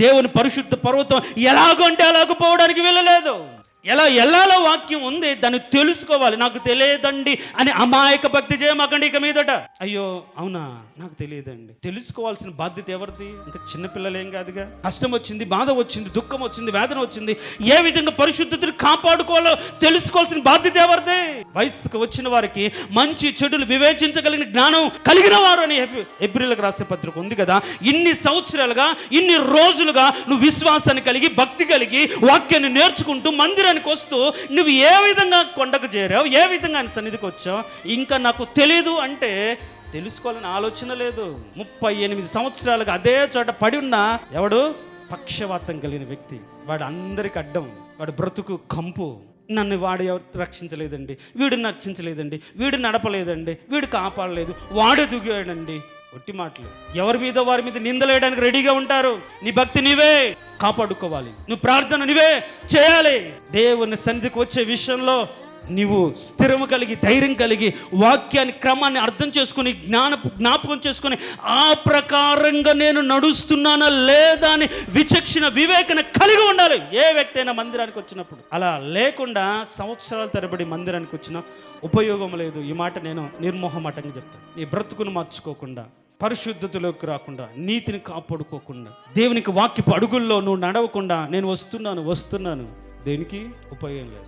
దేవుని పరిశుద్ధ పర్వతం ఎలాగంటే అంటే అలాగ పోవడానికి వెళ్ళలేదు ఎలా ఎల్లాలో వాక్యం ఉంది దాన్ని తెలుసుకోవాలి. నాకు తెలియదండి అని అమాయక భక్తి చేయమాకండి ఇక మీదట. అయ్యో అవునా? నాకు తెలియదండి. తెలుసుకోవాల్సిన బాధ్యత ఎవరిది? ఇంకా చిన్నపిల్లలేం కాదుగా? కష్టం వచ్చింది బాధ వచ్చింది దుఃఖం వచ్చింది వేదన వచ్చింది. ఏ విధంగా పరిశుద్ధతను కాపాడుకోవాలో తెలుసుకోవాల్సిన బాధ్యత ఎవరిది? వయసుకు వచ్చిన వారికి మంచి చెడులు వివేచించగలిగిన జ్ఞానం కలిగిన వారు అని ఎబ్రిలకు రాసే పత్రిక ఉంది కదా. ఇన్ని సంవత్సరాలుగా ఇన్ని రోజులుగా నువ్వు విశ్వాసాన్ని కలిగి భక్తి కలిగి వాక్యాన్ని నేర్చుకుంటూ మందిరానికి వస్తూ నువ్వు ఏ విధంగా కొండకు చేరావు ఏ విధంగా ఆయన సన్నిధికి వచ్చావు ఇంకా నాకు తెలియదు అంటే తెలుసుకోవాలని ఆలోచన లేదు. ముప్పై ఎనిమిది సంవత్సరాలుగా అదే చోట పడి ఉన్న ఎవడు? పక్షవాతం కలిగిన వ్యక్తి. వాడు అందరికి అడ్డం వాడు బ్రతుకు కంపు. నన్ను వాడు ఎవరు రక్షించలేదండి వీడు రక్షించలేదండి వీడు నడపలేదండి వీడు కాపాడలేదు వాడు దిగాడండి. ఒట్టి మాటలు. ఎవరి మీద వారి మీద నిందలేయడానికి రెడీగా ఉంటారు? నీ భక్తి నీవే. కాపాడుకోవాలి. నువ్వు ప్రార్థన నువ్వే చేయాలి. దేవుని సన్నిధికి వచ్చే విషయంలో నీవు స్థిరము కలిగి ధైర్యం కలిగి వాక్యాన్ని క్రమాన్ని అర్థం చేసుకుని జ్ఞాన జ్ఞాపకం చేసుకుని ఆ ప్రకారంగా నేను నడుస్తున్నానా లేదా అని విచక్షణ వివేకన కలిగి ఉండాలి. ఏ వ్యక్తి అయినా మందిరానికి వచ్చినప్పుడు. అలా లేకుండా సంవత్సరాల తరబడి మందిరానికి వచ్చినా ఉపయోగం లేదు. ఈ మాట నేను నిర్మోహమాటంగా చెప్తాను. నీ బ్రతుకును మార్చుకోకుండా పరిశుద్ధతలోకి రాకుండా నీతిని కాపాడుకోకుండా దేవునికి వాక్యపు అడుగుల్లో నువ్వు నడవకుండా నేను వస్తున్నాను వస్తున్నాను దేనికి? ఉపయోగం లేదు.